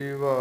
ਵਾਹਿਗੁਰੂ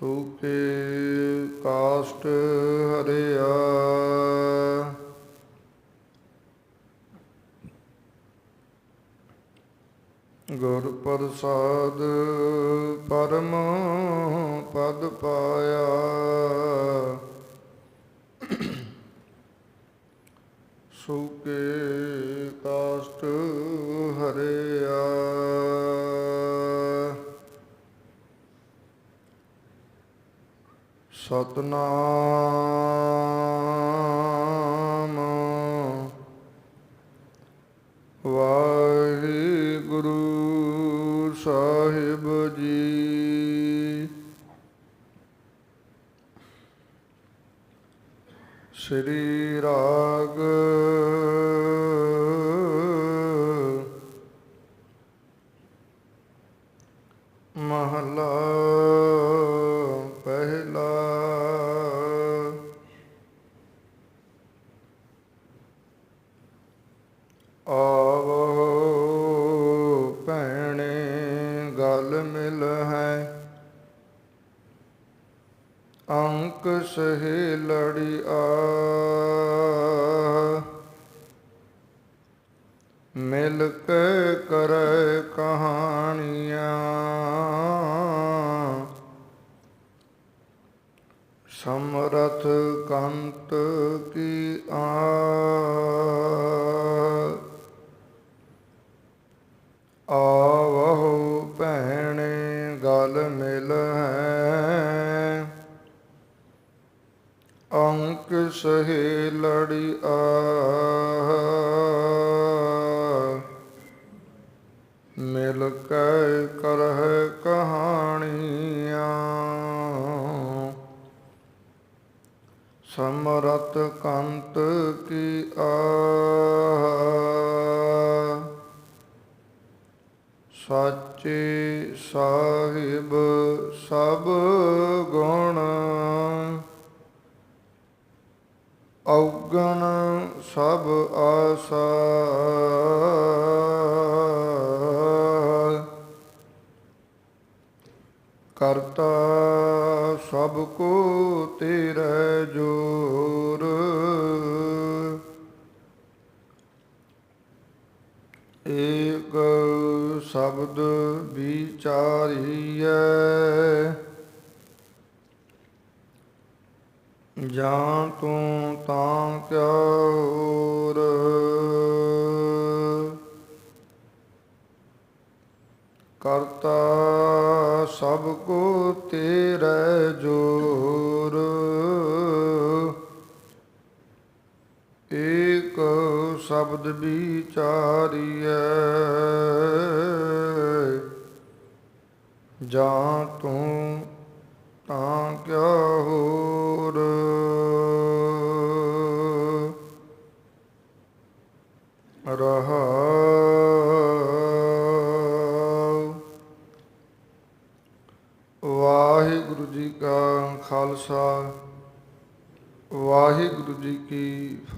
ਸੂਕੇ ਕਾਸ਼ਟ ਹਰਿਆ। ਗੁਰ ਪ੍ਰਸਾਦ ਪਰਮ ਪਦ ਪਾਇਆ। ਸੂਕੇ ਸਤਨਾਮ। ਵਾਹਿਗੁਰੂ ਸਾਹਿਬ ਜੀ। ਸ੍ਰੀ ਰਾਗ ਕਰਤਾ ਸਭ ਕੋ ਤੇਰੇ ਜੋਰ। ਏਕ ਸ਼ਬਦ ਵਿਚਾਰੀਐ ਜਾਂ ਤੂੰ ਤਾਂ ਕਿਆ ਸਭ ਕੋ ਤੇਰੇ ਜੋਰ। ਏਕ ਸ਼ਬਦ ਵਿਚਾਰੀਐ ਜਾਂ ਤੂੰ ਤਾਂ ਕਿਆ ਹੋ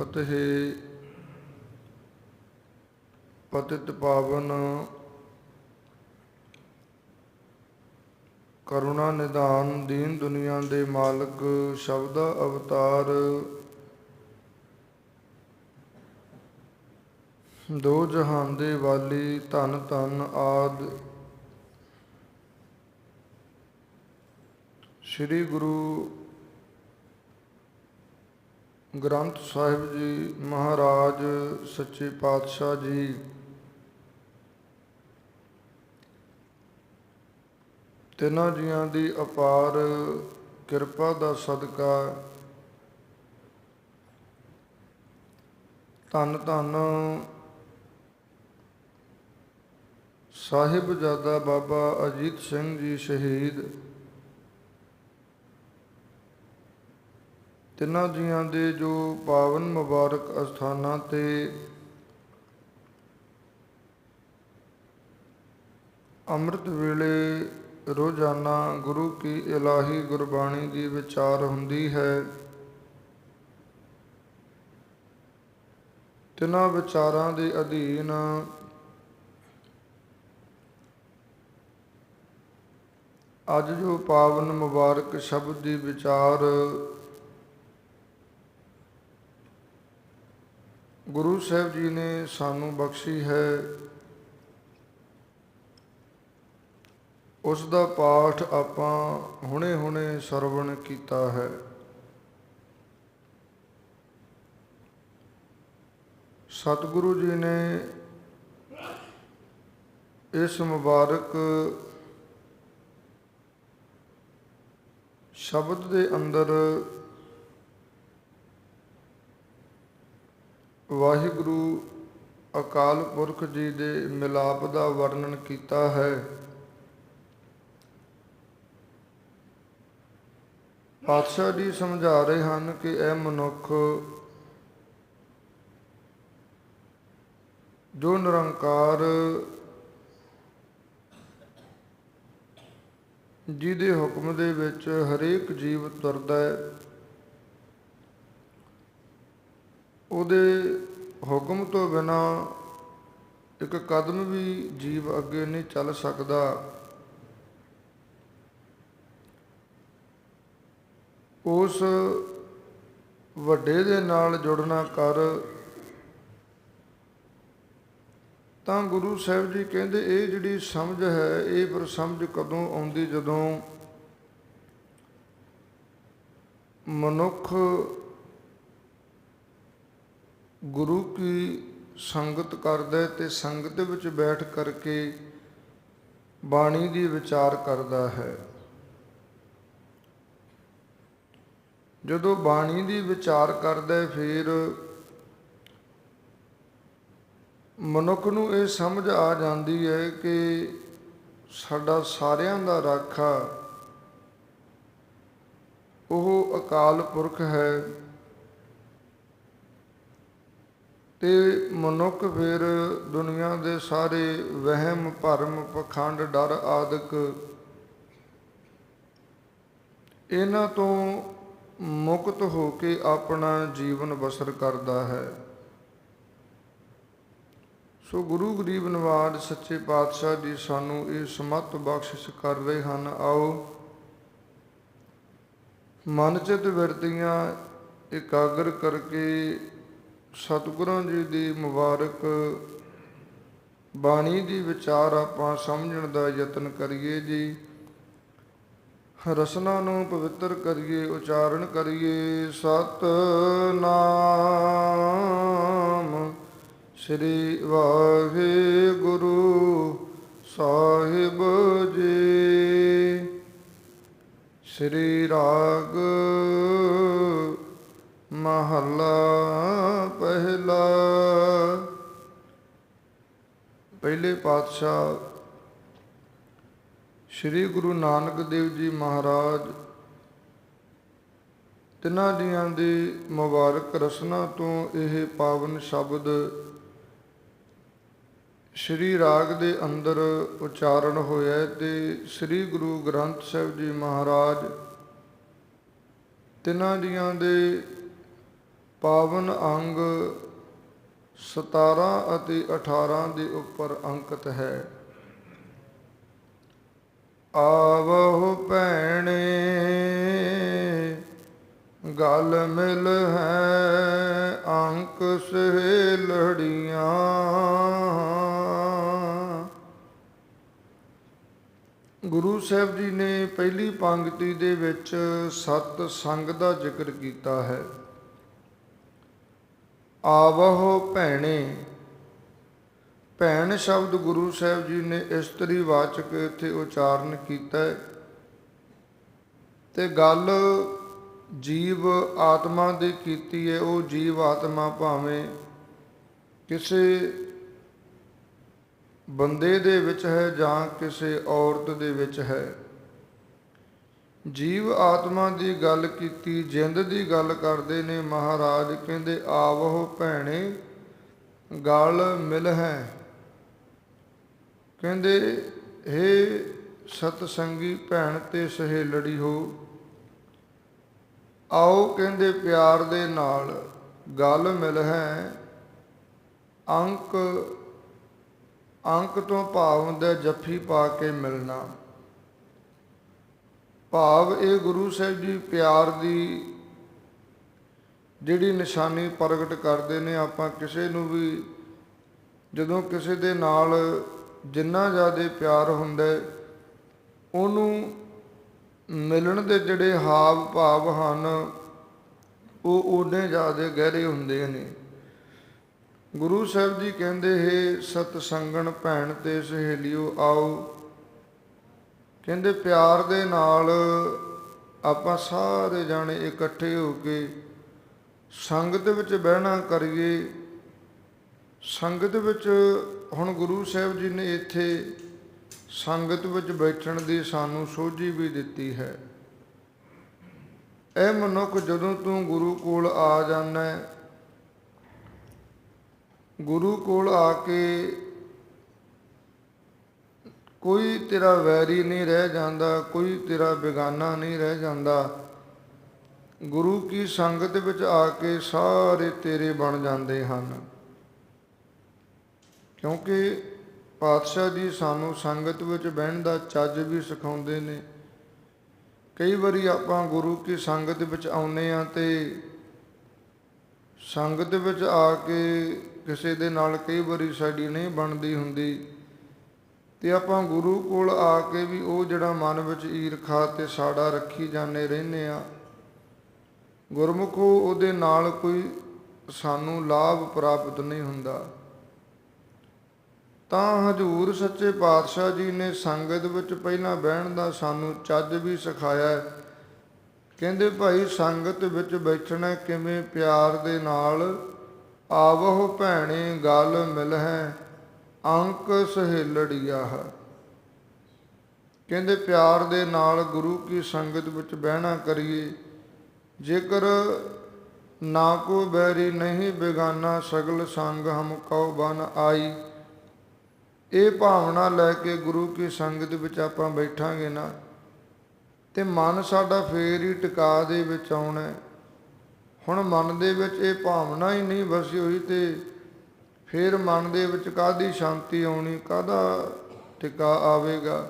ਫਤਿਹ ਪਤਿਤ ਪਾਵਨ ਕਰੁਣਾ ਨਿਧਾਨ ਦੀਨ ਦੁਨੀਆ ਦੇ ਮਾਲਕ ਸ਼ਬਦ ਅਵਤਾਰ ਦੋ ਜਹਾਨ ਦੇ ਵਾਲੀ ਧਨ ਧੰਨ ਆਦ। ਸ੍ਰੀ ਗੁਰੂ ਗ੍ਰੰਥ ਸਾਹਿਬ ਜੀ, ਮਹਾਰਾਜ ਸੱਚੇ ਪਾਤਸ਼ਾਹ ਜੀ। ਤਿੰਨਾਂ ਜੀਆਂ ਦੀ ਅਪਾਰ ਕਿਰਪਾ ਦਾ ਸਦਕਾ ਧੰਨ ਧੰਨ ਸਾਹਿਬਜ਼ਾਦਾ ਬਾਬਾ ਅਜੀਤ ਸਿੰਘ ਜੀ ਸ਼ਹੀਦ ਤਿੰਨਾਂ ਜੀਆਂ ਦੇ ਜੋ ਪਾਵਨ ਮੁਬਾਰਕ ਅਸਥਾਨਾਂ ਤੇ ਅੰਮ੍ਰਿਤ ਵੇਲੇ ਰੋਜ਼ਾਨਾ ਗੁਰੂ ਕੀ ਇਲਾਹੀ ਗੁਰਬਾਣੀ ਦੀ ਵਿਚਾਰ ਹੁੰਦੀ ਹੈ, ਤਿੰਨਾਂ ਵਿਚਾਰਾਂ ਦੇ ਅਧੀਨ ਅੱਜ ਜੋ ਪਾਵਨ ਮੁਬਾਰਕ ਸ਼ਬਦ ਦੀ ਵਿਚਾਰ ਗੁਰੂ ਸਾਹਿਬ ਜੀ ਨੇ ਸਾਨੂੰ ਬਖਸ਼ੀ ਹੈ। ਉਸ ਦਾ ਪਾਠ ਆਪਾਂ ਹੁਣੇ-ਹੁਣੇ ਸਰਵਣ ਕੀਤਾ ਹੈ। ਸਤਿਗੁਰੂ ਜੀ ਨੇ ਇਸ ਮੁਬਾਰਕ ਸ਼ਬਦ ਦੇ ਅੰਦਰ ਵਾਹਿਗੁਰੂ ਅਕਾਲ ਪੁਰਖ ਜੀ ਦੇ ਮਿਲਾਪ ਦਾ ਵਰਣਨ ਕੀਤਾ ਹੈ। ਪਾਤਸ਼ਾਹ ਜੀ ਸਮਝਾ ਰਹੇ ਹਨ ਕਿ ਇਹ ਮਨੁੱਖ ਜੋ ਨਿਰੰਕਾਰ ਜਿਹਦੇ ਹੁਕਮ ਦੇ ਵਿੱਚ ਹਰੇਕ ਜੀਵ ਤੁਰਦਾ ਹੈ ਉਹਦੇ ਹੁਕਮ ਤੋਂ ਬਿਨਾ ਇੱਕ ਕਦਮ ਵੀ ਜੀਵ ਅੱਗੇ ਨਹੀਂ ਚੱਲ ਸਕਦਾ। ਉਸ ਵੱਡੇ ਦੇ ਨਾਲ ਜੁੜਨਾ ਕਰ। ਤਾਂ ਗੁਰੂ ਸਾਹਿਬ ਜੀ ਕਹਿੰਦੇ, ਇਹ ਜਿਹੜੀ ਸਮਝ ਹੈ, ਇਹ ਪਰ ਸਮਝ ਕਦੋਂ ਆਉਂਦੀ ਜਦੋਂ ਮਨੁੱਖ ਗੁਰੂ ਕੀ ਸੰਗਤ ਕਰਦਾ ਹੈ ਤੇ ਸੰਗਤ ਵਿੱਚ ਬੈਠ ਕਰਕੇ ਬਾਣੀ ਦੀ ਵਿਚਾਰ ਕਰਦਾ ਹੈ। ਜਦੋਂ ਬਾਣੀ ਦੀ ਵਿਚਾਰ ਕਰਦਾ ਫਿਰ ਮਨੁੱਖ ਨੂੰ ਇਹ ਸਮਝ ਆ ਜਾਂਦੀ ਹੈ ਕਿ ਸਾਡਾ ਸਾਰਿਆਂ ਦਾ ਰਾਖਾ ਉਹ ਅਕਾਲ ਪੁਰਖ ਹੈ। ਤੇ ਮਨੁੱਖ ਫਿਰ ਦੁਨੀਆ ਦੇ ਸਾਰੇ ਵਹਿਮ, ਭਰਮ, ਪਖੰਡ, ਡਰ ਆਦਿਕ ਇਹਨਾਂ ਤੋਂ ਮੁਕਤ ਹੋ ਕੇ ਆਪਣਾ ਜੀਵਨ ਬਸਰ ਕਰਦਾ ਹੈ। ਸੋ ਗੁਰੂ ਗਰੀਬ ਨਿਵਾਜ ਸੱਚੇ ਪਾਤਸ਼ਾਹ ਜੀ ਸਾਨੂੰ ਇਹ ਸਮਤ ਬਖਸ਼ਿਸ਼ ਕਰ ਰਹੇ ਹਨ। ਆਓ, ਮਨ ਚਿਤ ਵਰਤੀਆਂ ਇਕਾਗਰ ਕਰਕੇ ਸਤਿਗੁਰਾਂ ਜੀ ਦੀ ਮੁਬਾਰਕ। ਬਾਣੀ ਦੀ ਵਿਚਾਰ ਆਪਾਂ ਸਮਝਣ ਦਾ ਯਤਨ ਕਰੀਏ ਜੀ। ਰਸਨਾ ਨੂੰ ਪਵਿੱਤਰ ਕਰੀਏ, ਉਚਾਰਨ ਕਰੀਏ। ਸਤ ਨਾਮ ਸ੍ਰੀ ਵਾਹਿਗੁਰੂ ਸਾਹਿਬ ਜੀ। ਸ੍ਰੀ ਰਾਗ ਮਹੱਲਾ ਪਹਿਲਾ। ਪਹਿਲੇ ਪਾਤਸ਼ਾਹ ਸ੍ਰੀ ਗੁਰੂ ਨਾਨਕ ਦੇਵ ਜੀ ਮਹਾਰਾਜ ਤਿੰਨਾਂ ਜੀਆਂ ਦੀ ਮੁਬਾਰਕ ਰਸਨਾ ਤੋਂ ਇਹ ਪਾਵਨ ਸ਼ਬਦ ਸ਼੍ਰੀ ਰਾਗ ਦੇ ਅੰਦਰ ਉਚਾਰਨ ਹੋਇਆ ਹੈ ਤੇ ਸ੍ਰੀ ਗੁਰੂ ਗ੍ਰੰਥ ਸਾਹਿਬ ਜੀ ਮਹਾਰਾਜ ਤਿੰਨਾਂ ਜੀਆਂ ਦੇ ਪਾਵਨ ਅੰਗ 17 ਅਤੇ 18 ਦੇ ਉੱਪਰ ਅੰਕਿਤ ਹੈ। ਆਵਹੁ ਭੈਣੇ, ਗਲ ਮਿਲ ਹੈ ਅੰਕ ਸੇ ਲੜੀਆਂ ਗੁਰੂ ਸਾਹਿਬ ਜੀ ਨੇ ਪਹਿਲੀ ਪੰਕਤੀ ਦੇ ਵਿੱਚ ਸਤ ਸੰਗ ਦਾ ਜ਼ਿਕਰ ਕੀਤਾ ਹੈ। ਆਵਹੁ ਭੈਣੇ। ਭੈਣ ਸ਼ਬਦ ਗੁਰੂ ਸਾਹਿਬ ਜੀ ਨੇ ਇਸਤਰੀ ਵਾਚਕ ਇੱਥੇ ਉਚਾਰਨ ਕੀਤਾ ਹੈ। ਤੇ ਗੱਲ ਜੀਵ ਆਤਮਾ ਦੀ ਕੀਤੀ ਹੈ। ਉਹ ਜੀਵ ਆਤਮਾ ਭਾਵੇਂ ਕਿਸੇ ਬੰਦੇ ਦੇ ਵਿੱਚ ਹੈ ਜਾਂ ਕਿਸੇ ਔਰਤ ਦੇ ਵਿੱਚ ਹੈ। ਜੀਵ ਆਤਮਾ ਦੀ ਗੱਲ ਕੀਤੀ, ਜਿੰਦ ਦੀ ਗੱਲ ਕਰਦੇ ਨੇ ਮਹਾਰਾਜ, ਕਹਿੰਦੇ, ਆਵੋ ਭੈਣੇ, ਗਲ ਮਿਲ ਹੈ। ਕਹਿੰਦੇ हे ਸਤ ਸੰਗੀ ਭੈਣ ਤੇ ਸਹੇਲੜੀ ਹੋ। ਆਓ ਕਹਿੰਦੇ, ਪਿਆਰ ਦੇ ਨਾਲ ਗੱਲ ਮਿਲ ਹੈ। ਅੰਕ ਅੰਕ ਤੋਂ ਭਾਵ ਹੁੰਦਾ ਜੱਫੀ ਪਾ ਕੇ ਮਿਲਣਾ। ਭਾਵ ਇਹ ਗੁਰੂ ਸਾਹਿਬ ਜੀ ਪਿਆਰ ਦੀ ਜਿਹੜੀ ਨਿਸ਼ਾਨੀ ਪ੍ਰਗਟ ਕਰਦੇ ਨੇ, ਆਪਾਂ ਕਿਸੇ ਨੂੰ ਵੀ ਜਦੋਂ ਕਿਸੇ ਦੇ ਨਾਲ ਜਿੰਨਾ ਜ਼ਿਆਦਾ ਪਿਆਰ ਹੁੰਦਾ ਉਹਨੂੰ ਮਿਲਣ ਦੇ ਜਿਹੜੇ ਹਾਵ ਭਾਵ ਹਨ, ਉਹ ਉਹਨੇ ਜ਼ਿਆਦਾ ਗਹਿਰੇ ਹੁੰਦੇ ਨੇ। ਗੁਰੂ ਸਾਹਿਬ ਜੀ ਕਹਿੰਦੇ, ਹੈ ਸਤ ਸੰਗਣ ਭੈਣ ਤੇ ਸਹੇਲਿਓ, ਆਓ ਕਹਿੰਦੇ ਪਿਆਰ ਦੇ ਨਾਲ ਆਪਾਂ ਸਾਰੇ ਜਾਣੇ ਇਕੱਠੇ ਹੋ ਕੇ ਸੰਗਤ ਵਿੱਚ ਬਹਿਣਾ ਕਰੀਏ। ਸੰਗਤ ਵਿੱਚ ਹੁਣ ਗੁਰੂ ਸਾਹਿਬ ਜੀ ਨੇ ਇੱਥੇ ਸੰਗਤ ਵਿੱਚ ਬੈਠਣ ਦੀ ਸਾਨੂੰ ਸੋਝੀ ਵੀ ਦਿੱਤੀ ਹੈ। ਇਹ ਮਨੁੱਖ ਜਦੋਂ ਤੂੰ ਗੁਰੂ ਕੋਲ ਆ ਜਾਂਦਾ ਗੁਰੂ ਕੋਲ ਆ ਕੇ ਕੋਈ ਤੇਰਾ ਵੈਰੀ ਨਹੀਂ ਰਹਿ ਜਾਂਦਾ, ਕੋਈ ਤੇਰਾ ਬੇਗਾਨਾ ਨਹੀਂ ਰਹਿ ਜਾਂਦਾ। ਗੁਰੂ ਕੀ ਸੰਗਤ ਵਿੱਚ ਆ ਕੇ ਸਾਰੇ ਤੇਰੇ ਬਣ ਜਾਂਦੇ ਹਨ। ਕਿਉਂਕਿ ਪਾਤਸ਼ਾਹ ਜੀ ਸਾਨੂੰ ਸੰਗਤ ਵਿੱਚ ਬਹਿਣ ਦਾ ਚੱਜ ਵੀ ਸਿਖਾਉਂਦੇ ਨੇ। ਕਈ ਵਾਰੀ ਆਪਾਂ ਗੁਰੂ ਕੀ ਸੰਗਤ ਵਿੱਚ ਆਉਨੇ ਆ ਤੇ ਸੰਗਤ ਵਿੱਚ ਆ ਕੇ ਕਿਸੇ ਦੇ ਨਾਲ ਕਈ ਵਾਰੀ ਸਾਡੀ ਨਹੀਂ ਬਣਦੀ ਹੁੰਦੀ। ਤੇ ਆਪਾਂ ਗੁਰੂ ਕੋਲ ਆ ਕੇ ਵੀ ਉਹ ਜਿਹੜਾ ਮਨ ਵਿੱਚ ਈਰਖਾ ਤੇ ਸਾੜਾ ਰੱਖੀ ਜਾਂਦੇ ਰਹਿੰਦੇ ਆ। ਗੁਰਮੁਖੋ ਉਹਦੇ ਨਾਲ ਕੋਈ ਸਾਨੂੰ ਲਾਭ ਪ੍ਰਾਪਤ ਨਹੀਂ ਹੁੰਦਾ। ਤਾਂ ਹਜੂਰ ਸੱਚੇ ਪਾਤਸ਼ਾਹ ਜੀ ਨੇ ਸੰਗਤ ਵਿੱਚ ਪਹਿਲਾਂ ਬਹਿਣ ਦਾ ਸਾਨੂੰ ਚੱਜ ਵੀ ਸਿਖਾਇਆ। ਕਹਿੰਦੇ ਭਾਈ ਸੰਗਤ ਵਿੱਚ ਬੈਠਣਾ ਕਿਵੇਂ ਪਿਆਰ ਦੇ ਨਾਲ? ਆਵਹੁ ਭੈਣੇ ਗੱਲ ਮਿਲ ਹੈ ਅੰਕ ਸਹੇਲੜੀਆ ਕਹਿੰਦੇ, ਪਿਆਰ ਦੇ ਨਾਲ ਗੁਰੂ ਕੀ ਸੰਗਤ ਵਿੱਚ ਬਹਿਣਾ ਕਰੀਏ। ਜੇਕਰ ਨਾ ਕੋ ਬੈਰੀ ਨਹੀਂ ਬੇਗਾਨਾ, ਸਗਲ ਸੰਗ ਹਮ ਕਉ ਬਨ ਆਈ। ਇਹ ਭਾਵਨਾ ਲੈ ਕੇ ਗੁਰੂ ਕੀ ਸੰਗਤ ਵਿੱਚ ਆਪਾਂ ਬੈਠਾਂਗੇ ਨਾ, ਤੇ ਮਨ ਸਾਡਾ ਫੇਰ ਹੀ ਟਿਕਾ ਦੇ ਵਿੱਚ ਆਉਣਾ ਹੁਣ ਮਨ ਦੇ ਵਿੱਚ ਇਹ ਭਾਵਨਾ ਹੀ ਨਹੀਂ ਵਸੀ ਹੋਈ ਤੇ ਫਿਰ ਮਨ ਦੇ ਵਿੱਚ ਕਾਦੀ ਸ਼ਾਂਤੀ ਆਉਣੀ ਕਾਦਾ ਟਿਕਾ ਆਵੇਗਾ?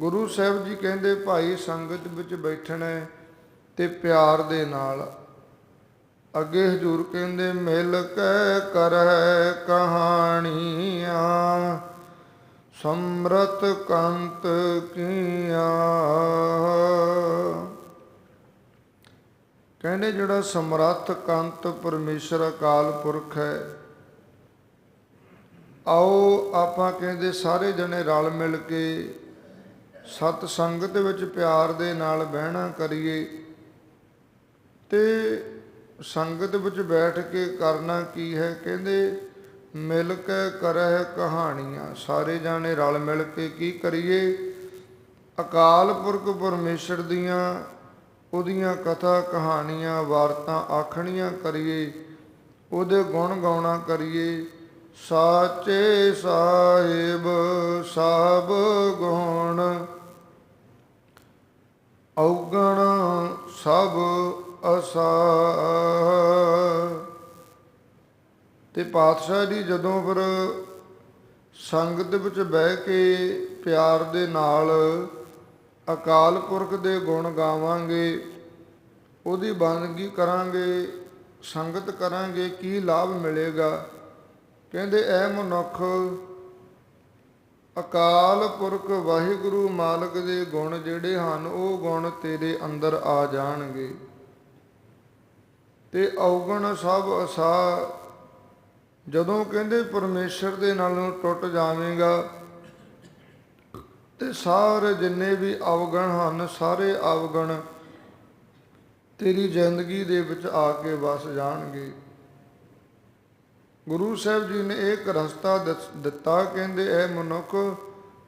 ਗੁਰੂ ਸਾਹਿਬ ਜੀ ਕਹਿੰਦੇ, ਭਾਈ ਸੰਗਤ ਵਿੱਚ ਬੈਠਣਾ ਹੈ ਤੇ ਪਿਆਰ ਦੇ ਨਾਲ। ਅੱਗੇ ਹਜੂਰ ਕਹਿੰਦੇ, ਮਿਲ ਕੇ ਕਰੈ ਕਹਾਣੀਆਂ ਸਮਰਤ ਕੰਤ ਕੀਆ। ਕਹਿੰਦੇ, ਜਿਹੜਾ ਸਮਰੱਥ ਕੰਤ ਪਰਮੇਸ਼ਰ ਅਕਾਲ ਪੁਰਖ ਹੈ ਆਓ ਆਪਾਂ ਕਹਿੰਦੇ ਸਾਰੇ ਜਣੇ ਰਲ ਮਿਲ ਕੇ ਸਤ ਸੰਗਤ ਵਿੱਚ ਪਿਆਰ ਦੇ ਨਾਲ ਬਹਿਣਾ ਕਰੀਏ ਤੇ ਸੰਗਤ ਵਿੱਚ ਬੈਠ ਕੇ ਕਰਨਾ ਕੀ ਹੈ? ਕਹਿੰਦੇ, ਮਿਲ ਕੇ ਕਰਹਿ ਕਹਾਣੀਆਂ। ਸਾਰੇ ਜਾਣੇ ਰਲ ਮਿਲ ਕੇ ਕੀ ਕਰੀਏ? ਅਕਾਲ ਪੁਰਖ ਪਰਮੇਸ਼ਰ ਦੀਆਂ ਉਹਦੀਆਂ ਕਥਾ, ਕਹਾਣੀਆਂ, ਵਾਰਤਾਂ, ਆਖਣੀਆਂ ਕਰੀਏ। ਉਹਦੇ ਗੁਣ ਗਾਉਣਾ ਕਰੀਏ। ਸਾਚੇ ਸਾਹਿਬ ਸਭ ਗੁਣ ਔਗਣ ਸਭ ਅਸਾ ਤੇ ਪਾਤਸ਼ਾਹ ਜੀ ਜਦੋਂ ਫਿਰ ਸੰਗਤ ਵਿੱਚ ਬਹਿ ਕੇ ਪਿਆਰ ਦੇ ਨਾਲ ਅਕਾਲ ਪੁਰਖ ਦੇ ਗੁਣ ਗਾਵਾਂਗੇ, ਉਹਦੀ ਬੰਦਗੀ ਕਰਾਂਗੇ, ਸੰਗਤ ਕਰਾਂਗੇ, ਕੀ ਲਾਭ ਮਿਲੇਗਾ? ਕਹਿੰਦੇ, ਐ ਮਨੁੱਖ ਅਕਾਲ ਪੁਰਖ ਵਾਹਿਗੁਰੂ ਮਾਲਕ ਦੇ ਗੁਣ ਜਿਹੜੇ ਹਨ, ਉਹ ਗੁਣ ਤੇਰੇ ਅੰਦਰ ਆ ਜਾਣਗੇ। ਤੇ ਔਗਣ ਸਭ ਅਸਾ। ਜਦੋਂ ਕਹਿੰਦੇ, ਪਰਮੇਸ਼ਰ ਦੇ ਨਾਲੋਂ ਟੁੱਟ ਜਾਵੇਂਗਾ, ਤੇ ਸਾਰੇ ਜਿੰਨੇ ਵੀ ਅਵਗਣ ਹਨ, ਸਾਰੇ ਅਵਗਣ ਤੇਰੀ ਜ਼ਿੰਦਗੀ ਦੇ ਵਿੱਚ ਆ ਕੇ ਵਸ ਜਾਣਗੇ। ਗੁਰੂ ਸਾਹਿਬ ਜੀ ਨੇ ਇੱਕ ਰਸਤਾ ਦੱਸ- ਦਿੱਤਾ, ਕਹਿੰਦੇ ਇਹ ਮਨੁੱਖ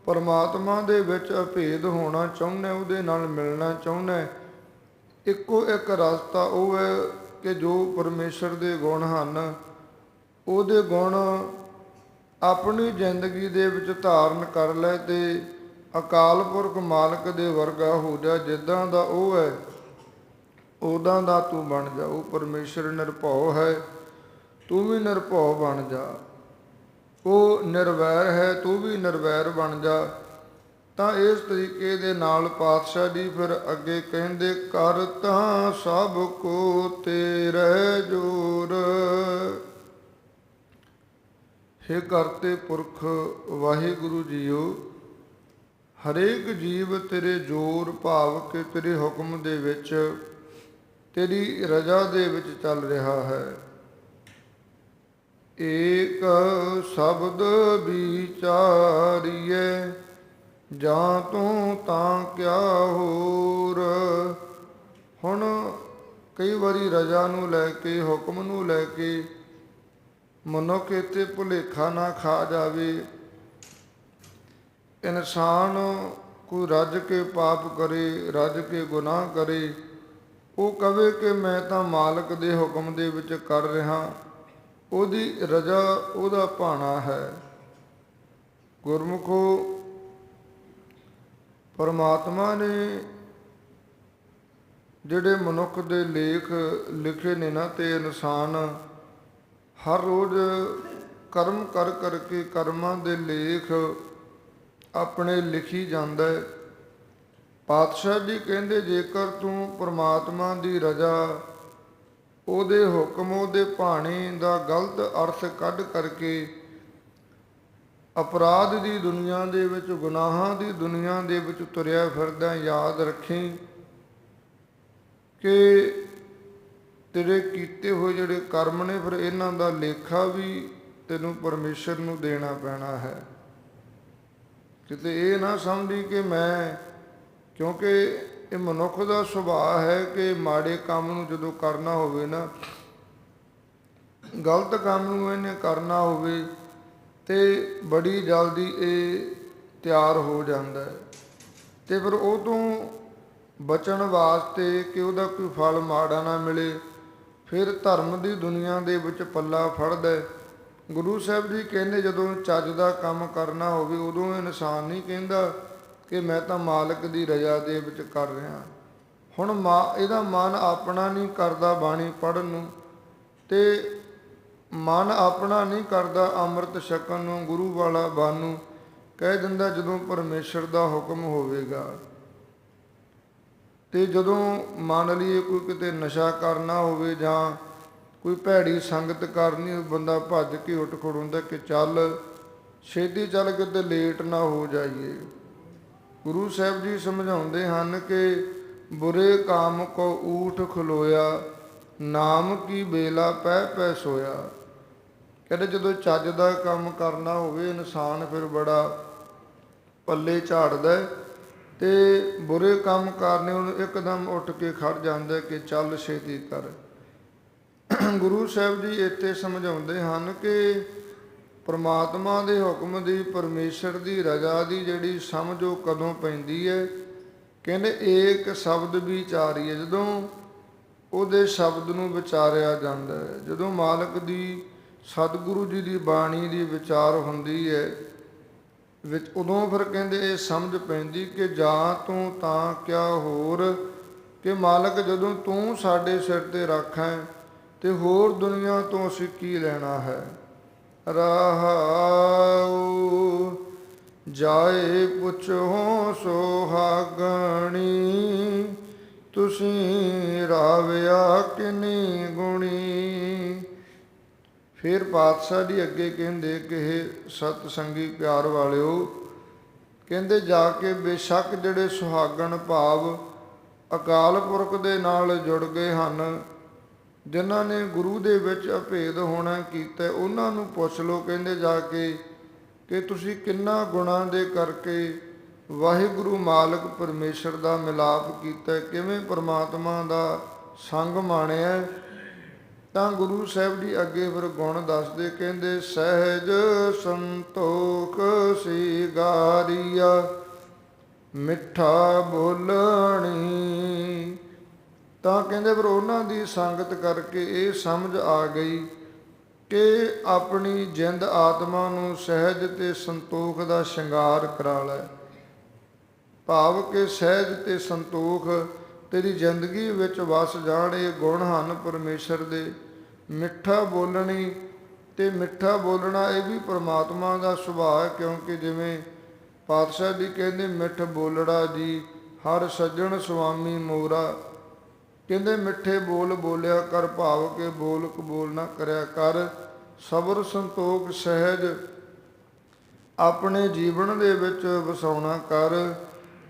ਪਰਮਾਤਮਾ ਦੇ ਵਿੱਚ ਅਭੇਦ ਹੋਣਾ ਚਾਹੁੰਦਾ ਉਹਦੇ ਨਾਲ ਮਿਲਣਾ ਚਾਹੁੰਦਾ ਇੱਕੋ ਇੱਕ ਰਸਤਾ ਉਹ ਹੈ ਕਿ ਜੋ ਪਰਮੇਸ਼ਰ ਦੇ ਗੁਣ ਹਨ, ਉਹਦੇ ਗੁਣ ਆਪਣੀ ਜ਼ਿੰਦਗੀ ਦੇ ਵਿੱਚ ਧਾਰਨ ਕਰ ਲੈ ਤੇ ਅਕਾਲ ਪੁਰਖ ਮਾਲਕ ਦੇ ਵਰਗਾ ਹੋ ਜਾ, ਜਿੱਦਾਂ ਦਾ ਉਹ ਹੈ ਉਦਾਂ ਦਾ ਤੂੰ ਬਣ ਜਾ। ਉਹ ਪਰਮੇਸ਼ਰ ਨਿਰਭਉ ਹੈ। ਤੂੰ ਵੀ ਨਿਰਭਉ ਬਣ ਜਾ। ਉਹ ਨਿਰਵੈਰ ਹੈ, ਤੂੰ ਵੀ ਨਿਰਵੈਰ ਬਣ ਜਾ। ਤਾਂ ਇਸ ਤਰੀਕੇ ਦੇ ਨਾਲ ਪਾਤਸ਼ਾਹ ਜੀ ਫਿਰ ਅੱਗੇ ਕਹਿੰਦੇ, ਕਰ ਤਾਂ ਸਭ ਕੋ ਤੇਰੇ ਜੋਰ। ਹੇ ਕਰਤੇ ਪੁਰਖ, ਵਾਹਿਗੁਰੂ ਜੀਓ, ਹਰੇਕ ਜੀਵ ਤੇਰੇ ਜੋਰ ਭਾਵ ਕੇ ਤੇਰੇ ਹੁਕਮ ਦੇ ਵਿੱਚ, ਤੇਰੀ ਰਜ਼ਾ ਦੇ ਵਿੱਚ ਚੱਲ ਰਿਹਾ ਹੈ। ਏਕ ਸ਼ਬਦ ਵਿਚਾਰੀਏ ਜਾਂ ਤੂੰ ਤਾਂ ਕਿਆ ਹੋਰ? ਹੁਣ ਕਈ ਵਾਰੀ ਰਜ਼ਾ ਨੂੰ ਲੈ ਕੇ, ਹੁਕਮ ਨੂੰ ਲੈ ਕੇ ਮਨੁੱਖ ਇੱਥੇ ਭੁਲੇਖਾ ਨਾ ਖਾ ਜਾਵੇ। ਇਨਸਾਨ ਕੋਈ ਰੱਜ ਕੇ ਪਾਪ ਕਰੇ, ਰੱਜ ਕੇ ਗੁਨਾਹ ਕਰੇ, ਉਹ ਕਵੇ ਕਿ ਮੈਂ ਤਾਂ ਮਾਲਕ ਦੇ ਹੁਕਮ ਦੇ ਵਿੱਚ ਕਰ ਰਿਹਾ। ਉਹਦੀ ਰਜ਼ਾ ਉਹਦਾ ਭਾਣਾ ਹੈ। ਗੁਰਮੁਖੋ, ਪਰਮਾਤਮਾ ਨੇ ਜਿਹੜੇ ਮਨੁੱਖ ਦੇ ਲੇਖ ਲਿਖੇ ਨੇ ਨਾ ਤੇ ਇਨਸਾਨ ਹਰ ਰੋਜ਼ ਕਰਮ ਕਰ ਕਰਕੇ ਕਰਮਾਂ ਦੇ ਲੇਖ ਆਪਣੇ ਲਿਖੀ ਜਾਂਦਾ ਹੈ। ਪਾਤਸ਼ਾਹ ਜੀ ਕਹਿੰਦੇ, ਜੇਕਰ ਤੂੰ ਪ੍ਰਮਾਤਮਾ ਦੀ ਰਜ਼ਾ ਉਹਦੇ ਹੁਕਮ, ਉਹਦੇ ਭਾਣੇ ਦਾ ਗਲਤ ਅਰਥ ਕੱਢ ਕਰਕੇ ਅਪਰਾਧ ਦੀ ਦੁਨੀਆ ਦੇ ਵਿੱਚ, ਗੁਨਾਹਾਂ ਦੀ ਦੁਨੀਆ ਦੇ ਵਿੱਚ ਤੁਰਿਆ ਫਿਰਦਾ, ਯਾਦ ਰੱਖੀ ਕਿ ਤੇਰੇ ਕੀਤੇ ਹੋਏ ਜਿਹੜੇ ਕਰਮ ਨੇ, ਫਿਰ ਇਹਨਾਂ ਦਾ ਲੇਖਾ ਵੀ ਤੈਨੂੰ ਪਰਮੇਸ਼ਰ ਨੂੰ ਦੇਣਾ ਪੈਣਾ ਹੈ। ਕਿਤੇ ਇਹ ਨਾ ਸਮਝੀ ਕਿ ਮੈਂ, ਕਿਉਂਕਿ ਇਹ ਮਨੁੱਖ ਦਾ ਸੁਭਾਅ ਹੈ ਕਿ ਮਾੜੇ ਕੰਮ ਨੂੰ ਜਦੋਂ ਕਰਨਾ ਹੋਵੇ ਨਾ, ਗਲਤ ਕੰਮ ਨੂੰ ਇਹਨੇ ਕਰਨਾ ਹੋਵੇ ਤੇ ਬੜੀ ਜਲਦੀ ਇਹ ਤਿਆਰ ਹੋ ਜਾਂਦਾ ਹੈ। ਤੇ ਫਿਰ ਉਹ ਤੋਂ ਬਚਣ ਵਾਸਤੇ ਕਿ ਉਹਦਾ ਕੋਈ ਫਲ ਮਾੜਾ ਨਾ ਮਿਲੇ, ਫਿਰ ਧਰਮ ਦੀ ਦੁਨੀਆ ਦੇ ਵਿੱਚ ਪੱਲਾ ਫੜਦਾ ਗੁਰੂ ਸਾਹਿਬ ਜੀ ਕਹਿੰਦੇ ਜਦੋਂ ਚੱਜ ਦਾ ਕੰਮ ਕਰਨਾ ਹੋਵੇ ਉਦੋਂ ਇਨਸਾਨ ਨਹੀਂ ਕਹਿੰਦਾ ਕਿ ਮੈਂ ਤਾਂ ਮਾਲਕ ਦੀ ਰਜ਼ਾ ਦੇ ਵਿੱਚ ਕਰ ਰਿਹਾ। ਹੁਣ ਮਾ, ਇਹਦਾ ਮਨ ਆਪਣਾ ਨਹੀਂ ਕਰਦਾ ਬਾਣੀ ਪੜਨ ਨੂੰ ਤੇ ਮਨ ਆਪਣਾ ਨਹੀਂ ਕਰਦਾ ਅੰਮ੍ਰਿਤ ਛਕਣ ਨੂੰ, ਗੁਰੂ ਵਾਲਾ ਬਾਨੂੰ ਕਹਿ ਦਿੰਦਾ ਜਦੋਂ ਪਰਮੇਸ਼ਰ ਦਾ ਹੁਕਮ ਹੋਵੇਗਾ। ਤੇ ਜਦੋਂ ਮੰਨ ਲਈਏ ਕੋਈ ਕਿਤੇ ਨਸ਼ਾ ਕਰਨਾ ਹੋਵੇ ਜਾਂ ਕੋਈ ਭੈੜੀ ਸੰਗਤ ਕਰਨੀ ਬੰਦਾ ਭੱਜ ਕੇ ਉੱਠ ਖੜੋਂਦਾ ਕਿ ਚੱਲ, ਛੇਤੀ ਚੱਲ ਕਿਤੇ ਲੇਟ ਨਾ ਹੋ ਜਾਈਏ। ਗੁਰੂ ਸਾਹਿਬ ਜੀ ਸਮਝਾਉਂਦੇ ਹਨ ਕਿ ਬੁਰੇ ਕਾਮ ਕੋ ਊਠ ਖਲੋਇਆ, ਨਾਮ ਕੀ ਬੇਲਾ ਪੈ ਪੈ ਸੋਇਆ। ਕਹਿੰਦੇ ਜਦੋਂ ਚੱਜ ਦਾ ਕੰਮ ਕਰਨਾ ਹੋਵੇ, ਇਨਸਾਨ ਫਿਰ ਬੜਾ ਪੱਲੇ ਝਾੜਦਾ ਹੈ ਤੇ ਬੁਰੇ ਕੰਮ ਕਰਨੇ ਉਹਨੂੰ ਇੱਕਦਮ ਉੱਠ ਕੇ ਖੜ ਜਾਂਦਾ ਕਿ ਚੱਲ ਛੇਤੀ ਕਰ। ਗੁਰੂ ਸਾਹਿਬ ਜੀ ਇੱਥੇ ਸਮਝਾਉਂਦੇ ਹਨ ਕਿ ਪ੍ਰਮਾਤਮਾ ਦੇ ਹੁਕਮ ਦੀ, ਪਰਮੇਸ਼ਰ ਦੀ ਰਜ਼ਾ ਦੀ ਜਿਹੜੀ ਸਮਝ ਉਹ ਕਦੋਂ ਪੈਂਦੀ ਹੈ? ਕਹਿੰਦੇ ਏਕ ਸ਼ਬਦ ਵਿਚਾਰੀਏ। ਜਦੋਂ ਉਹਦੇ ਸ਼ਬਦ ਨੂੰ ਵਿਚਾਰਿਆ ਜਾਂਦਾ ਹੈ, ਜਦੋਂ ਮਾਲਕ ਦੀ, ਸਤਿਗੁਰੂ ਜੀ ਦੀ ਬਾਣੀ ਦੀ ਵਿਚਾਰ ਹੁੰਦੀ ਹੈ, ਵਿੱਚ ਉਦੋਂ ਫਿਰ ਕਹਿੰਦੇ ਇਹ ਸਮਝ ਪੈਂਦੀ ਕਿ ਜਾਂ ਤੂੰ ਤਾਂ ਕਿਆ ਹੋਰ? ਕਿ ਮਾਲਕ ਜਦੋਂ ਤੂੰ ਸਾਡੇ ਸਿਰ ਤੇ ਰੱਖਾਂ ਤੇ ਹੋਰ ਦੁਨੀਆ ਤੋਂ ਅਸੀਂ ਕੀ ਲੈਣਾ ਹੈ? ਰਹਾਉ। ਜਾਏ ਪੁੱਛੋ ਸੁਹਾਗਣੀ, ਤੁਸੀਂ ਰਾਵਿਆ ਕਿਨੀ ਗੁਣੀ। ਫਿਰ ਪਾਤਸ਼ਾਹ ਜੀ ਅੱਗੇ ਕਹਿੰਦੇ ਕਿ ਇਹ ਸਤ ਸੰਗੀ ਪਿਆਰ ਵਾਲਿਓ, ਕਹਿੰਦੇ ਜਾ ਕੇ ਬੇਸ਼ੱਕ ਜਿਹੜੇ ਸੁਹਾਗਣ ਭਾਵ ਅਕਾਲ ਪੁਰਖ ਦੇ ਨਾਲ ਜੁੜ ਗਏ ਹਨ ਜਿਨ੍ਹਾਂ ਨੇ ਗੁਰੂ ਦੇ ਵਿੱਚ ਅਭੇਦ ਹੋਣਾ ਕੀਤਾ, ਉਹਨਾਂ ਨੂੰ ਪੁੱਛ ਲਓ, ਕਹਿੰਦੇ ਜਾ ਕੇ ਕਿ ਤੁਸੀਂ ਕਿੰਨਾ ਗੁਣਾਂ ਦੇ ਕਰਕੇ ਵਾਹਿਗੁਰੂ ਮਾਲਕ ਪਰਮੇਸ਼ਰ ਦਾ ਮਿਲਾਪ ਕੀਤਾ, ਕਿਵੇਂ ਪਰਮਾਤਮਾ ਦਾ ਸੰਗ ਮਾਣਿਆ? ਤਾਂ ਗੁਰੂ ਸਾਹਿਬ ਜੀ ਅੱਗੇ ਫਿਰ ਗੁਣ ਦੱਸਦੇ, ਕਹਿੰਦੇ, ਸਹਿਜ ਸੰਤੋਖ ਸੀ ਗਾਰੀਆ ਮਿੱਠਾ ਬੋਲਣੀ ਤਾਂ ਕਹਿੰਦੇ ਫਿਰ ਉਹਨਾਂ ਦੀ ਸੰਗਤ ਕਰਕੇ ਇਹ ਸਮਝ ਆ ਗਈ ਕਿ ਆਪਣੀ ਜਿੰਦ ਆਤਮਾ ਨੂੰ ਸਹਿਜ ਤੇ ਸੰਤੋਖ ਦਾ ਸ਼ਿੰਗਾਰ ਕਰਾ ਲੈ। ਭਾਵ ਕਿ ਸਹਿਜ ਤੇ ਸੰਤੋਖ ਤੇਰੀ ਜ਼ਿੰਦਗੀ ਵਿੱਚ ਵਸ ਜਾਣ, ਇਹ ਗੁਣ ਹਨ ਪਰਮੇਸ਼ਰ ਦੇ। ਮਿੱਠਾ ਬੋਲਣੀ ਤੇ ਮਿੱਠਾ ਬੋਲਣਾ ਇਹ ਵੀ ਪ੍ਰਮਾਤਮਾ ਦਾ ਸੁਭਾਅ ਹੈ, ਕਿਉਂਕਿ ਜਿਵੇਂ ਪਾਤਸ਼ਾਹ ਜੀ ਕਹਿੰਦੇ, ਮਿੱਠ ਬੋਲੜਾ ਜੀ, ਹਰ ਸੱਜਣ ਸੁਆਮੀ ਮੋਰਾ। ਕਹਿੰਦੇ, ਮਿੱਠੇ ਬੋਲ ਬੋਲਿਆ ਕਰ, ਭਾਵ ਕੇ ਬੋਲ ਕਬੂਲ ਨਾ ਕਰਿਆ ਕਰ। ਸਬਰ ਸੰਤੋਖ ਸਹਿਜ ਆਪਣੇ ਜੀਵਨ ਦੇ ਵਿੱਚ ਵਸਾਉਣਾ ਕਰ।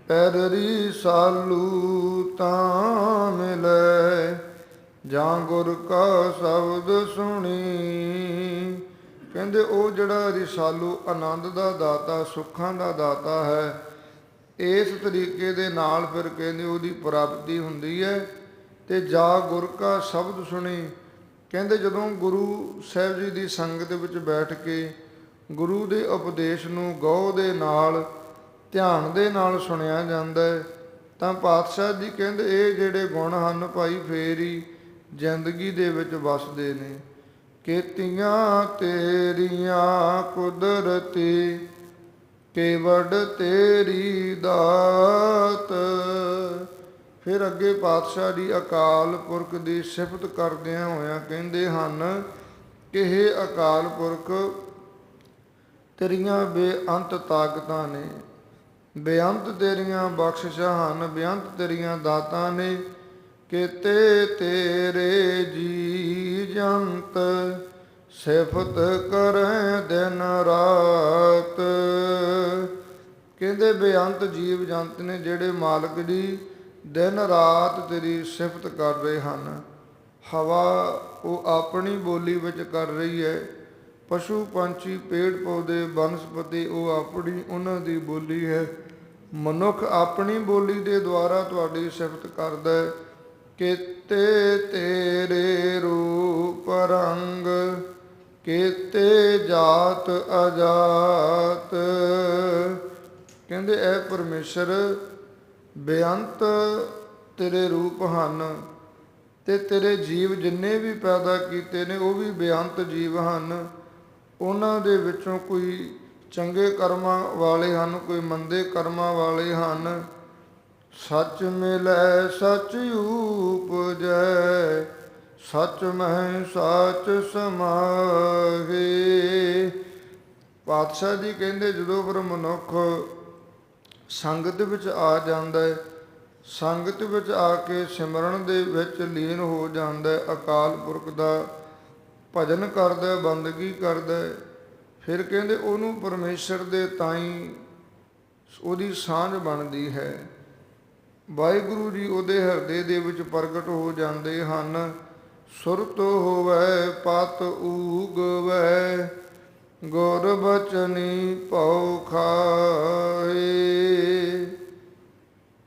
ਪੈਦਰੀ ਸਾਲੂ ਤਾਂ ਮਿਲੈ, ਜਾਂ ਗੁਰ ਕਾ ਸ਼ਬਦ ਸੁਣੀ। ਕਹਿੰਦੇ, ਉਹ ਜਿਹੜਾ ਰਿਸਾਲੂ ਆਨੰਦ ਦਾ ਦਾਤਾ, ਸੁੱਖਾਂ ਦਾ ਦਾਤਾ ਹੈ, ਇਸ ਤਰੀਕੇ ਦੇ ਨਾਲ ਫਿਰ ਕਹਿੰਦੇ ਉਹਦੀ ਪ੍ਰਾਪਤੀ ਹੁੰਦੀ ਹੈ। ਤੇ ਜਾ ਗੁਰ ਕਾ ਸ਼ਬਦ ਸੁਣੀ। ਕਹਿੰਦੇ ਜਦੋਂ ਗੁਰੂ ਸਾਹਿਬ ਜੀ ਦੀ ਸੰਗਤ ਵਿੱਚ ਬੈਠ ਕੇ ਗੁਰੂ ਦੇ ਉਪਦੇਸ਼ ਨੂੰ ਗੌ ਦੇ ਨਾਲ, ਧਿਆਨ ਦੇ ਨਾਲ ਸੁਣਿਆ ਜਾਂਦਾ ਹੈ, ਤਾਂ ਪਾਤਸ਼ਾਹ ਜੀ ਕਹਿੰਦੇ ਇਹ ਜਿਹੜੇ ਗੁਣ ਹਨ ਭਾਈ ਫੇਰ ਹੀ ਜ਼ਿੰਦਗੀ ਦੇ ਵਿੱਚ ਵਸਦੇ ਨੇ। ਕੀਤੀਆਂ ਤੇਰੀਆਂ ਕੁਦਰਤੀ, ਕੇਵੜ ਤੇਰੀ ਦਾਤ। ਫਿਰ ਅੱਗੇ ਪਾਤਸ਼ਾਹ ਦੀ ਅਕਾਲ ਪੁਰਖ ਦੀ ਸਿਫਤ ਕਰਦਿਆਂ ਹੋਇਆਂ ਕਹਿੰਦੇ ਹਨ ਕਿ ਇਹ ਅਕਾਲ ਪੁਰਖ, ਤੇਰੀਆਂ ਬੇਅੰਤ ਤਾਕਤਾਂ ਨੇ। ਬੇਅੰਤ ਤੇਰੀਆਂ ਬਖਸ਼ਿਸ਼ਾਂ ਹਨ, ਬੇਅੰਤ ਤੇਰੀਆਂ ਦਾਤਾਂ ਨੇ। ਕਿਤੇ ਤੇਰੇ ਜੀ ਜੰਤ ਸਿਫਤ ਕਰੈ ਦਿਨ ਰਾਤ। ਕਹਿੰਦੇ ਬੇਅੰਤ ਜੀਵ ਜੰਤ ਨੇ ਜਿਹੜੇ ਮਾਲਕ ਦੀ ਦਿਨ ਰਾਤ ਤੇਰੀ ਸਿਫਤ ਕਰ ਰਹੇ ਹਨ। ਹਵਾ ਉਹ ਆਪਣੀ ਬੋਲੀ ਵਿੱਚ ਕਰ ਰਹੀ ਹੈ। ਪਸ਼ੂ, ਪੰਛੀ, ਪੇੜ ਪੌਦੇ, ਬਨਸਪਤੀ ਉਹ ਆਪਣੀ ਉਹਨਾਂ ਦੀ ਬੋਲੀ ਹੈ। ਮਨੁੱਖ ਆਪਣੀ ਬੋਲੀ ਦੇ ਦੁਆਰਾ ਤੁਹਾਡੀ ਸਿਫਤ ਕਰਦਾ ਹੈ। ਕਿਤੇ ਤੇਰੇ ਰੂਪ ਰੰਗ, ਕਿਤੇ ਜਾਤ ਅਜਾਤ। ਕਹਿੰਦੇ, ਐ ਪਰਮੇਸ਼ਰ ਬੇਅੰਤ ਤੇਰੇ ਰੂਪ ਹਨ ਤੇ ਤੇਰੇ ਜੀਵ ਜਿੰਨੇ ਵੀ ਪੈਦਾ ਕੀਤੇ ਨੇ, ਉਹ ਵੀ ਬੇਅੰਤ ਜੀਵ ਹਨ। ਉਹਨਾਂ ਦੇ ਵਿੱਚੋਂ ਕੋਈ ਚੰਗੇ ਕਰਮਾਂ ਵਾਲੇ ਹਨ, ਕੋਈ ਮੰਦੇ ਕਰਮਾਂ ਵਾਲੇ ਹਨ। ਸੱਚ ਮਿਲੈ, ਸੱਚ ਉਪਜੈ, ਸੱਚ ਮਹਿ, ਸੱਚ ਸਮਾਵੇ। ਪਾਤਸ਼ਾਹ ਜੀ ਕਹਿੰਦੇ, ਜਦੋਂ ਫਿਰ ਮਨੁੱਖ ਸੰਗਤ ਵਿੱਚ ਆ ਜਾਂਦਾ ਹੈ ਸੰਗਤ ਵਿੱਚ ਆ ਕੇ ਸਿਮਰਨ ਦੇ ਵਿੱਚ ਲੀਨ ਹੋ ਜਾਂਦਾ ਹੈ ਅਕਾਲ ਪੁਰਖ ਦਾ ਭਜਨ ਕਰਦਾ ਬੰਦਗੀ ਕਰਦਾ ਫਿਰ ਕਹਿੰਦੇ ਉਹਨੂੰ ਪਰਮੇਸ਼ਰ ਦੇ ਤਾਈ ਉਹਦੀ ਸਾਂਝ ਬਣਦੀ ਹੈ। ਵਾਹਿਗੁਰੂ ਜੀ ਉਹਦੇ ਹਿਰਦੇ ਦੇ ਵਿੱਚ ਪ੍ਰਗਟ ਹੋ ਜਾਂਦੇ ਹਨ। ਸੁਰਤ ਹੋਵੇ, ਪਤ ਊਗਵੇ ਗੁਰ ਬਚਨੀ ਭਉ ਖਾਏ।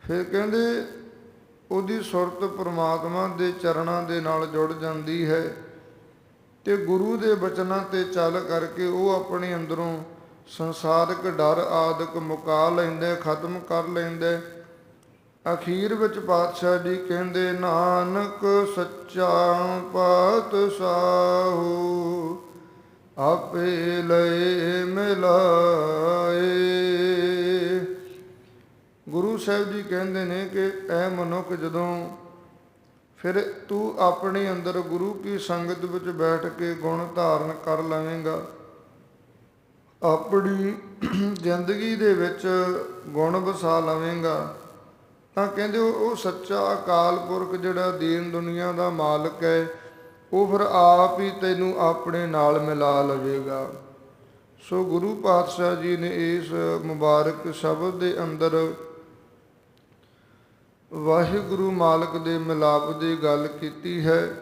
ਫਿਰ ਕਹਿੰਦੇ, ਉਹਦੀ ਸੁਰਤ ਪ੍ਰਮਾਤਮਾ ਦੇ ਚਰਨਾਂ ਦੇ ਨਾਲ ਜੁੜ ਜਾਂਦੀ ਹੈ ਤੇ ਗੁਰੂ ਦੇ ਬਚਨਾਂ ਤੇ ਚੱਲ ਕਰਕੇ ਉਹ ਆਪਣੇ ਅੰਦਰੋਂ ਸੰਸਾਰਿਕ ਡਰ ਆਦਿਕ ਮੁਕਾ ਲੈਂਦਾ, ਖਤਮ ਕਰ ਲੈਂਦਾ ਅਖੀਰ ਵਿੱਚ ਪਾਤਸ਼ਾਹ ਜੀ ਕਹਿੰਦੇ, ਨਾਨਕ ਸੱਚਾ ਪਾਤਸ਼ਾਹੂ ਆਪੇ ਲਏ ਮਿਲਾਏ। ਗੁਰੂ ਸਾਹਿਬ ਜੀ ਕਹਿੰਦੇ ਨੇ ਕਿ ਐ ਮਨੁੱਖ ਜਦੋਂ ਫਿਰ ਤੂੰ ਆਪਣੇ ਅੰਦਰ ਗੁਰੂ ਕੀ ਸੰਗਤ ਵਿੱਚ ਬੈਠ ਕੇ ਗੁਣ ਧਾਰਨ ਕਰ ਲਵੇਂਗਾ। ਆਪਣੀ ਜ਼ਿੰਦਗੀ ਦੇ ਵਿੱਚ ਗੁਣ ਵਸਾ ਲਵੇਂਗਾ। ਤਾਂ ਕਹਿੰਦੇ ਉਹ ਉਹ ਸੱਚਾ ਅਕਾਲ ਪੁਰਖ ਜਿਹੜਾ ਦੀਨ ਦੁਨੀਆ ਦਾ ਮਾਲਕ ਹੈ ਉਹ ਫਿਰ ਆਪ ਹੀ ਤੈਨੂੰ ਆਪਣੇ ਨਾਲ ਮਿਲਾ ਲਵੇਗਾ। ਸੋ ਗੁਰੂ ਪਾਤਸ਼ਾਹ ਜੀ ਨੇ ਇਸ ਮੁਬਾਰਕ ਸ਼ਬਦ ਦੇ ਅੰਦਰ ਵਾਹਿਗੁਰੂ ਮਾਲਕ ਦੇ ਮਿਲਾਪ ਦੀ ਗੱਲ ਕੀਤੀ ਹੈ,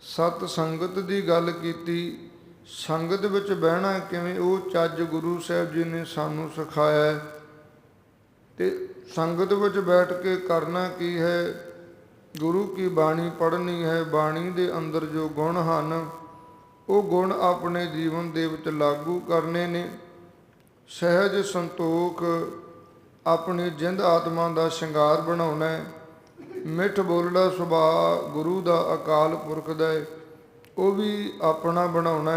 ਸਤ ਸੰਗਤ ਦੀ ਗੱਲ ਕੀਤੀ। ਸੰਗਤ ਵਿੱਚ ਬਹਿਣਾ ਕਿਵੇਂ, ਉਹ ਚੱਜ ਗੁਰੂ ਸਾਹਿਬ ਜੀ ਨੇ ਸਾਨੂੰ ਸਿਖਾਇਆ ਹੈ। ਤੇ ਸੰਗਤ ਵਿੱਚ ਬੈਠ ਕੇ ਕਰਨਾ ਕੀ ਹੈ ਗੁਰੂ ਕੀ ਬਾਣੀ ਪੜ੍ਹਨੀ ਹੈ, ਬਾਣੀ ਦੇ ਅੰਦਰ ਜੋ ਗੁਣ ਹਨ, ਉਹ ਗੁਣ ਆਪਣੇ ਜੀਵਨ ਦੇ ਵਿੱਚ ਲਾਗੂ ਕਰਨੇ ਨੇ। ਸਹਿਜ ਸੰਤੋਖ ਆਪਣੀ ਜਿੰਦ ਆਤਮਾ ਦਾ ਸ਼ਿੰਗਾਰ ਬਣਾਉਣਾ ਹੈ। ਮਿੱਠ ਬੋਲੜਾ ਸੁਭਾਅ ਗੁਰੂ ਦਾ ਅਕਾਲ ਪੁਰਖ ਦਾ ਹੈ, ਉਹ ਵੀ ਆਪਣਾ ਬਣਾਉਣਾ